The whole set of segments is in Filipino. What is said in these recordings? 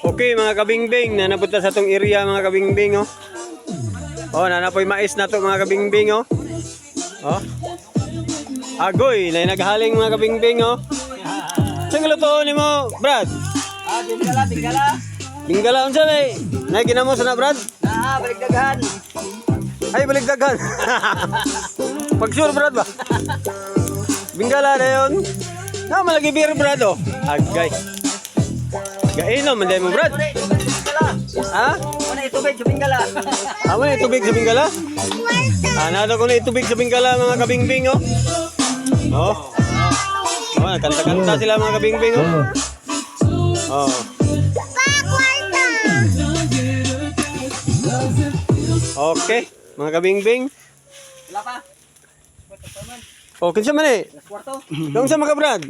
Okay mga kabingbing, nanapunta sa tong area mga kabingbing oh. Oh, nanapoy mais na to mga kabingbing oh. Oh. Agoy, na naghaling mga kabingbing oh. Saan luto ni mo, Brad? Ah, tingala, tingala. Tingala unsa may? Nay ginamo sa na Brad? Ah, balik daghan. Ay balik dagan. Pag-sure Brad ba? Bingala na yun. Na malagi beer Brad oh. Agay. Gainom man mo Brad. Ha? Ano itubig sa tingala? Amo na itubig sa Bingala? Ah, nado ko na itubig sa Bingala mga kabingbing oh. Oh. Oh, kanta-kanta sila mga kabingbing oh. Oh. Okay, mga kabingbing. Wala pa. Oh, kinsa man eh? Kwarto. Kung sa mga Brad?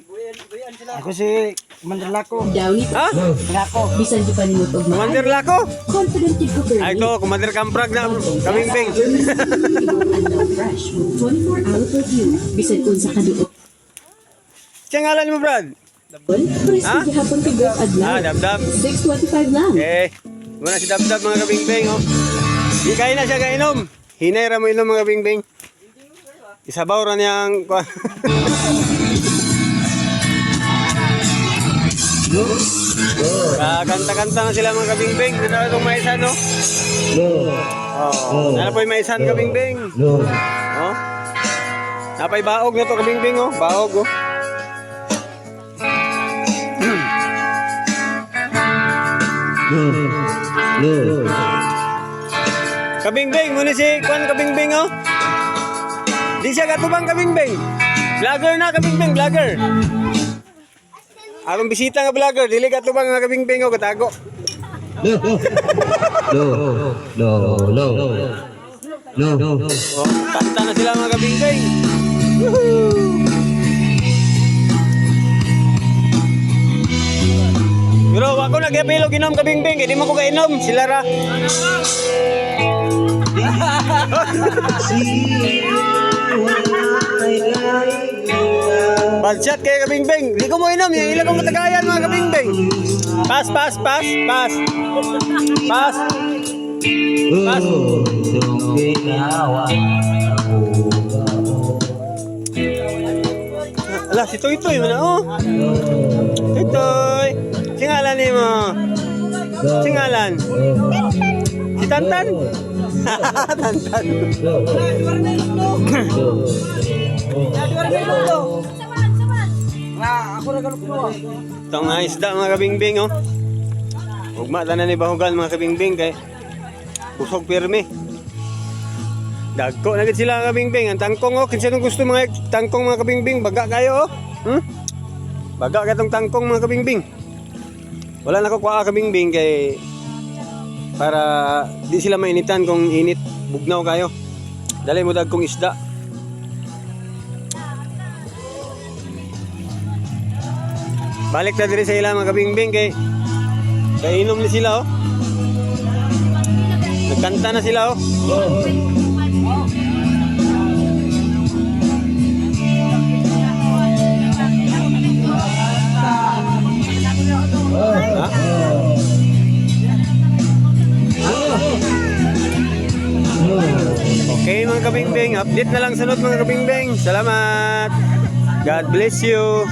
Ako si Mandralako. Downit, Ha? Ngako. bisan di pa nimot og Commander Lako? Confident kid ko Ay to, Commander Kamprag na kabingbing. Adlaw fresh with 24 hour perfume. Bisan kung sa kaduot. Siya ngalan mo Brad? Pres Ha? gihapon kay Gok Adlaw. Ah, Dabdab. 625 lang. Eh, muna si Dabdab mga kabingbing oh. Di kain na siya kainom. Hinay ra mo inom mga kabingbing. Isabaw ra niyang kuwan. Ah, kanta-kanta na sila mga kabingbing. Dito na itong maisan, no? Oh, ano po yung maisan kabingbing? Oh? Napay baog na to kabingbing, oh. Baog, oh. Kabingbing, muna si Kwan Kabingbing, oh. Di siya katubang Kabingbing. Vlogger na Kabingbing, vlogger. Akong bisita nga vlogger, dili katubang nga Kabingbing, oh, katago. No, no, no, no, no. Oh, kanta na sila mga Kabingbing. Pero ako nag-epilo ginom kabingbing, hindi mo ko kainom, sila ra. Badshot kay kabingbing, di ko mo inom, yung ilang kong matagayan mga kabingbing. Pass, pass, pass, pass. Pass. Pass. Ala, si Toy Toy mo na, oh. Toy Toy. Singalan ni mo. Singalan. Si Tantan. Tantan. Na mo. Itong mga isda mga kabingbing, oh. Ugma tanan ni bahugan mga kabingbing kay usog pirmi. Dagko na gid sila kabingbing. Ang tangkong oh, kinsa nung gusto mga tangkong mga kabingbing, baga kayo oh. Hmm? Baga ka tong tangkong mga kabingbing. Wala na ko kuha kabingbing kay para di sila mainitan kung init bugnaw kayo. Dali mo dagkong isda. Balik na diri sa ilang mga kabingbing kay kainom ni sila oh. Nagkanta na sila oh. Ha? Mga kabingbing, update na lang sunod mga kabingbing. Salamat. God bless you.